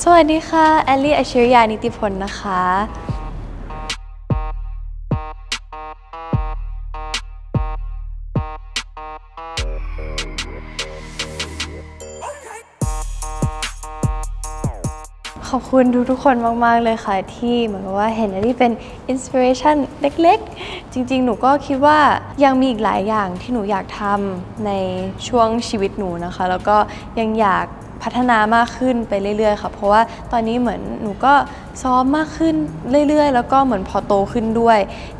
สวัสดีค่ะ แอลลี่อชิริยานิติพลนะคะ ขอบคุณทุกๆคนมาก ๆ เลยค่ะ ที่เหมือนกับว่าเห็นแอลลี่เป็นอินสปิเรชันเล็ก ๆ จริง ๆ หนูก็คิดว่ายังมีอีกหลายอย่างที่หนูอยากทำในช่วงชีวิตหนูนะคะ แล้วก็ยังอยาก พัฒนามากขึ้นไปเรื่อยๆค่ะเพราะว่าตอนนี้เหมือนหนูก็ซ้อมมากขึ้นเรื่อยๆ แล้วก็เหมือนพอโตขึ้นด้วย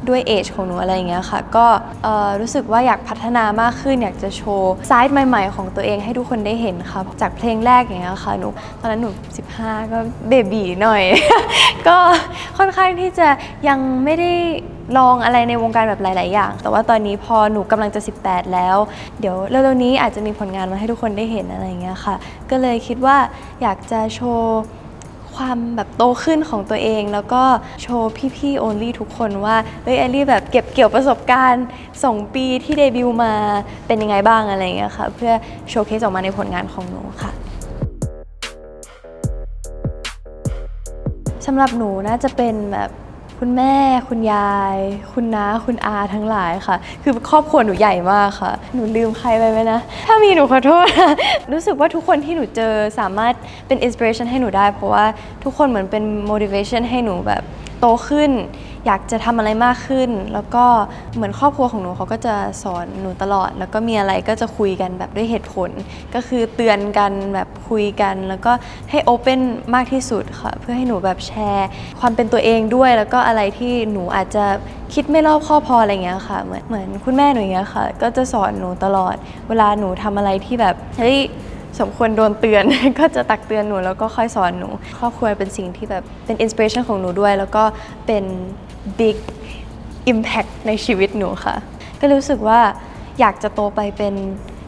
ด้วยเอจของหนูอะไรอย่างเงี้ยค่ะ ก็รู้สึกว่าอยากพัฒนามากขึ้น อยากจะโชว์ไซด์ใหม่ ๆ ของตัวเองให้ทุกคนได้เห็นค่ะ จากเพลงแรกอย่างเงี้ยค่ะหนูตอนนั้นหนู 15 ก็เบบีหน่อย ก็ค่อนข้างที่จะยังไม่ได้ลองอะไรในวงการแบบหลาย ๆ อย่าง แต่ว่าตอนนี้พอหนูกำลังจะ 18 แล้ว เดี๋ยวเร็ว ๆ นี้อาจจะมีผลงานมาให้ทุกคนได้เห็นอะไรอย่างเงี้ยค่ะ ก็เลยคิดว่าอยากจะโชว์ความแบบโตขึ้นของตัวเอง แล้วก็โชว์พี่ๆ only ทุกคนว่าเฮ้ยแอลลี่แบบเก็บเกี่ยวประสบการณ์2ปีที่เดบิวต์มาเป็นยังไงบ้างอะไรอย่างเงี้ยค่ะ เพื่อโชว์เคสออกมาในผลงานของหนูค่ะสำหรับหนูน่าจะเป็นแบบ คุณแม่ คุณยาย คุณน้า คุณอาทั้งหลายค่ะ คือครอบครัวหนูใหญ่มากค่ะ หนูลืมใครไปไหมนะ ถ้ามีหนูขอโทษ รู้สึกว่าทุกคนที่หนูเจอสามารถเป็นอินสปิเรชันให้หนูได้ เพราะว่าทุกคนเหมือนเป็น motivation ให้หนูแบบ โตขึ้น อยากจะทำอะไรมากขึ้น แล้วก็เหมือนครอบครัวของหนูเขาก็จะสอนหนูตลอด แล้วก็มีอะไรก็จะคุยกันแบบด้วยเหตุผล ก็คือเตือนกันแบบคุยกัน แล้วก็ให้โอเ n นมากที่สุดค่ะ เพื่อให้หนูแบบแชร์ ความเป็นตัวเองด้วย แล้วก็อะไรที่หนูอาจจะคิดไม่รอบคอบพออะไรเงี้ยค่ะ เหมือนเหมือนคุณแม่หนูอย่างเงี้ยค่ะ ก็จะสอนหนูตลอด เวลาหนูทำอะไรที่แบบเฮ้ย สมควรโดนเตือน ก็จะตักเตือนหนูแล้วก็ค่อยสอนหนู ครอบครัวเป็นสิ่งที่แบบเป็นอินสปิเรชันของหนูด้วย แล้วก็เป็น big impact ในชีวิตหนูค่ะ ก็รู้สึกว่าอยากจะโตไปเป็น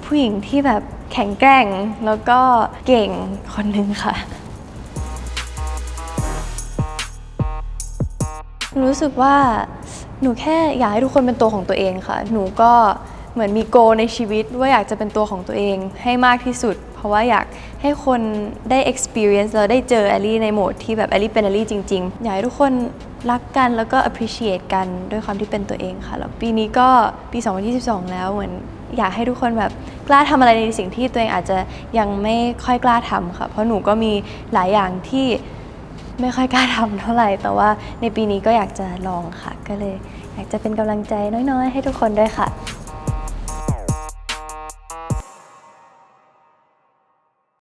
ผู้หญิงที่แบบแข็งแกร่งแล้วก็เก่งคนหนึ่งค่ะรู้สึกว่าหนูแค่อยากให้ทุกคนเป็นตัวของตัวเองค่ะ หนูก็ เหมือนมีโกในชีวิตว่าอยากจะเป็นตัวของตัวเองให้มากที่สุด เพราะว่าอยากให้คนได้ experience แล้วได้เจอแอลลี่ในโหมดที่แบบแอลลี่เป็นแอลลี่จริงๆ อยากให้ทุกคนรักกันแล้วก็ appreciate กันด้วยความที่เป็นตัวเองค่ะแล้วปีนี้ก็ปี 2022 แล้วเหมือนอยากให้ทุกคนแบบกล้าทำอะไรในสิ่งที่ตัวเองอาจจะยังไม่ค่อยกล้าทำค่ะ เพราะหนูก็มีหลายอย่างที่ไม่ค่อยกล้าทำเท่าไหร่ แต่ว่าในปีนี้ก็อยากจะลองค่ะ ก็เลยอยากจะเป็นกำลังใจน้อยๆ ให้ทุกคนด้วยค่ะ